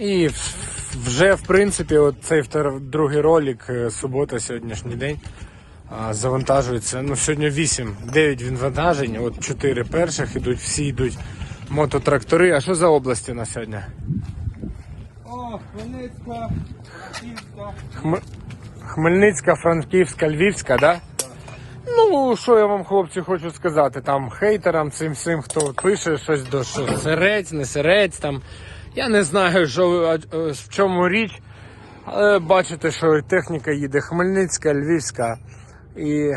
І вже, в принципі, от цей другий ролик, е, субота, сьогоднішній день, завантажується. Ну, сьогодні 8, 9 відвантажень, от 4 перших ідуть, всі йдуть мототрактори. А що за області на сьогодні? О, Хмельницька, Київська. Хм- Хмельницька, Франківська, Львівська, да? Ну, що я вам, хлопці, хочу сказати, там хейтерам, цим всім, хто пише щось до що сирець, не сирець, там. Я не знаю, що, е, в чому річ, але бачите, що техніка їде Хмельницька, Львівська і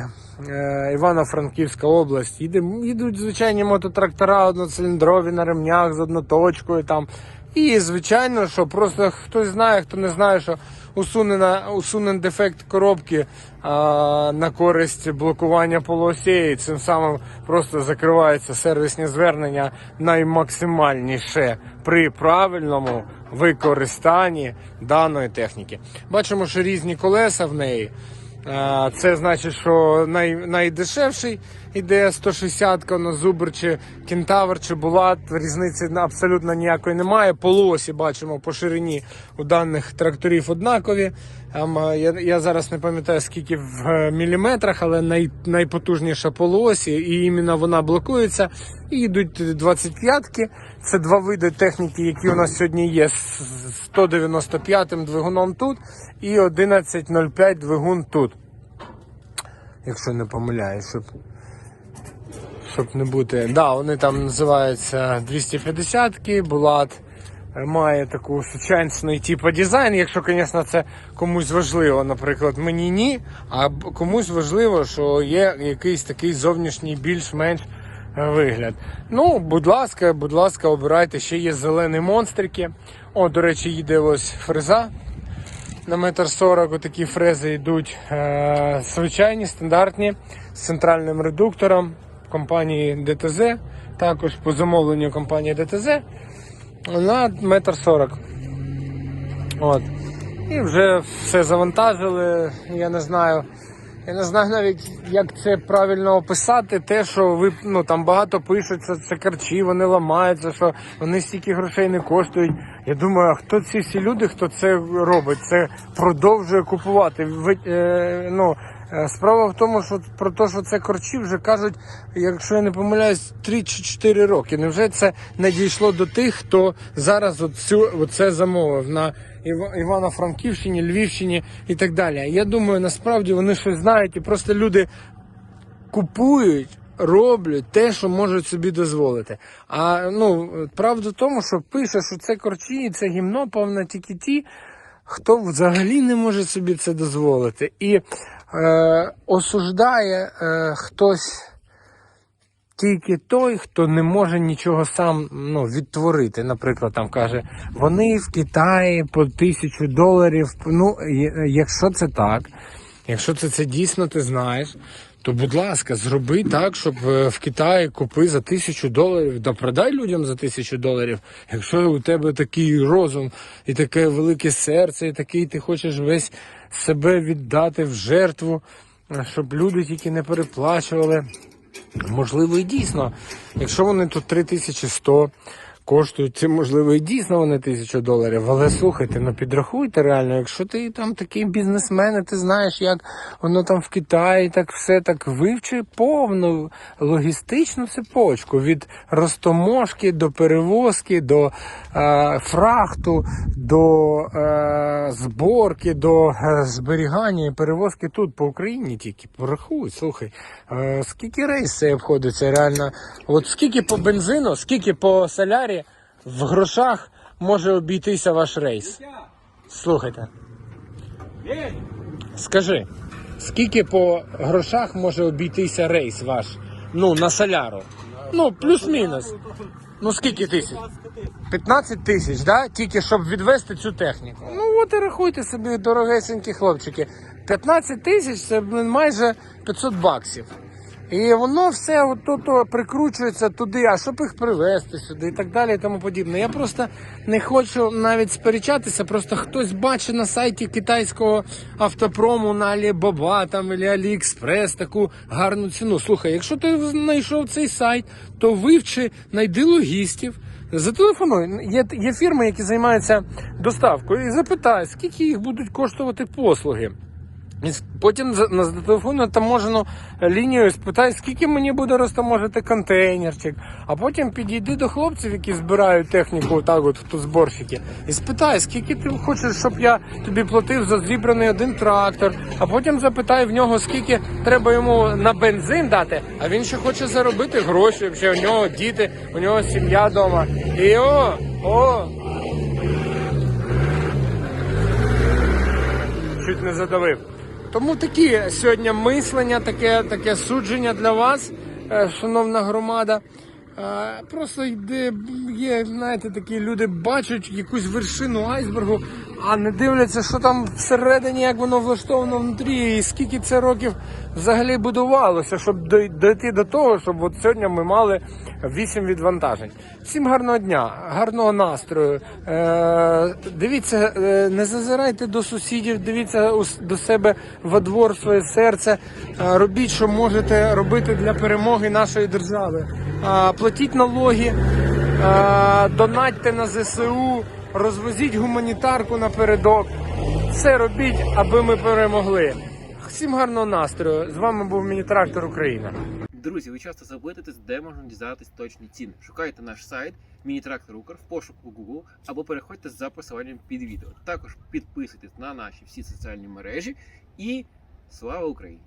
е, Івано-Франківська область. Їде, їдуть звичайні мототрактора одноциліндрові на ремнях з одноточкою там. І звичайно, що просто хтось знає, хто не знає, що усунена, усунен дефект коробки а, на користь блокування полуосей. Цим самим просто закриваються сервісні звернення наймаксимальніше при правильному використанні даної техніки. Бачимо, що різні колеса в неї. Це значить, що най, найдешевший іде 160 на Зубр чи Кентавр чи Булат. Різниці абсолютно ніякої немає. Полуосі бачимо по ширині у даних тракторів однакові. Там, я, я зараз не пам'ятаю скільки в е, міліметрах, але най, найпотужніша полуосі, і іменно вона блокується. І йдуть 25-ки. Це два види техніки, які у нас сьогодні є з 195-м двигуном тут і 11.05 двигун тут. Якщо не помиляюсь, щоб, щоб не бути. Да, вони там називаються 250-ки, Булат має таку сучасний типу дизайн, якщо, звісно, це комусь важливо. Наприклад, мені ні, а комусь важливо, що є якийсь такий зовнішній більш-менш е, вигляд. Ну, будь ласка, будь ласка, обирайте. Ще є зелені монстрики. О, до речі, їде ось фреза на метр сорок. Отакі фрези йдуть е, звичайні, стандартні з центральним редуктором компанії ДТЗ. Також по замовленню компанії ДТЗ на метр сорок. От. І вже все завантажили. Я не знаю. Я не знаю навіть, як це правильно описати, те, що ви ну там багато пишуться, це карчі, вони ламаються, що вони стільки грошей не коштують. Я думаю, а хто ці всі люди, хто це робить? Це продовжує купувати. Ви, е, ну, справа в тому, що про те, що це корчі, вже кажуть, якщо я не помиляюсь, 3 чи 4 роки. Невже це не дійшло до тих, хто зараз оцю, оце замовив на Іва- Івано-Франківщині, Львівщині і так далі. Я думаю, насправді вони щось знають, і просто люди купують, роблять те, що можуть собі дозволити. А ну правда в тому, що пише, що це корчі, і це гімно, повно тільки ті, хто взагалі не може собі це дозволити. І е, осуждає е, хтось. Тільки той, хто не може нічого сам ну, відтворити. Наприклад, там каже, вони в Китаї по тисячу доларів. Ну, якщо це так, якщо це, це дійсно ти знаєш, то будь ласка, зроби так, щоб е, в Китаї купи за тисячу доларів, да продай людям за тисячу доларів. Якщо у тебе такий розум і таке велике серце, і такий ти хочеш весь себе віддати в жертву, е, щоб люди тільки не переплачували. Можливо, і дійсно, якщо вони тут 3100 коштують, це можливо і дійсно вони 1000 доларів. Але слухайте, ну підрахуйте реально, якщо ти там такий бізнесмен, і ти знаєш, як воно там в Китаї, так все так вивчи повну логістичну цепочку від розтоможки до перевозки, до е, фрахту, до е, зборки, до е, зберігання і перевозки тут по Україні тільки. Порахуй, слухай, е, скільки рейс це обходиться реально? От скільки по бензину, скільки по солярі в грошах може обійтися ваш рейс? Слухайте, скажи, скільки по грошах може обійтися рейс ваш? Ну, на соляру. Ну, плюс-мінус. Ну скільки тисяч? 15 тисяч, да? Тільки щоб відвести цю техніку. Ну от і рахуйте собі, дорогесенькі хлопчики. 15 тисяч це блин, майже 500 баксів. І воно все от прикручується туди, а щоб їх привезти сюди і так далі і тому подібне. Я просто не хочу навіть сперечатися, просто хтось бачить на сайті китайського автопрому на Alibaba там або AliExpress таку гарну ціну. Слухай, якщо ти знайшов цей сайт, то вивчи, найди логістів, Зателефонуй. Є, є фірми, які займаються доставкою, і запитай, скільки їх будуть коштувати послуги. Потім за- на зателефонну таможену лінію спитай, скільки мені буде розтаможити контейнерчик. А потім підійди до хлопців, які збирають техніку, так от хто зборщики, і спитай, скільки ти хочеш, щоб я тобі платив за зібраний один трактор. А потім запитай в нього, скільки треба йому на бензин дати, а він ще хоче заробити гроші. Ще у нього діти, у нього сім'я вдома. І о, о, чуть не задавив. Тому такі сьогодні мислення, таке, таке судження для вас, е, шановна громада. Е, Просто йде, є, знаєте, такі люди бачать якусь вершину айсбергу, а не дивляться, що там всередині, як воно влаштовано внутрі, і скільки це років взагалі будувалося, щоб дой- дойти до того, щоб от сьогодні ми мали 8 відвантажень. Всім гарного дня, гарного настрою. Е, дивіться, е, не зазирайте до сусідів, дивіться до себе во двор своє серце. Е, робіть, що можете робити для перемоги нашої держави. Е, платіть налоги, донатьте на ЗСУ, розвозіть гуманітарку напередок. Все робіть, аби ми перемогли. Всім гарного настрою. З вами був Міні-Трактор Україна. Друзі, ви часто запитуєтесь, де можна дізнатись точні ціни. Шукайте наш сайт Міні-Трактор Укр в пошуку Google або переходьте за посиланням під відео. Також підписуйтесь на наші всі соціальні мережі і слава Україні!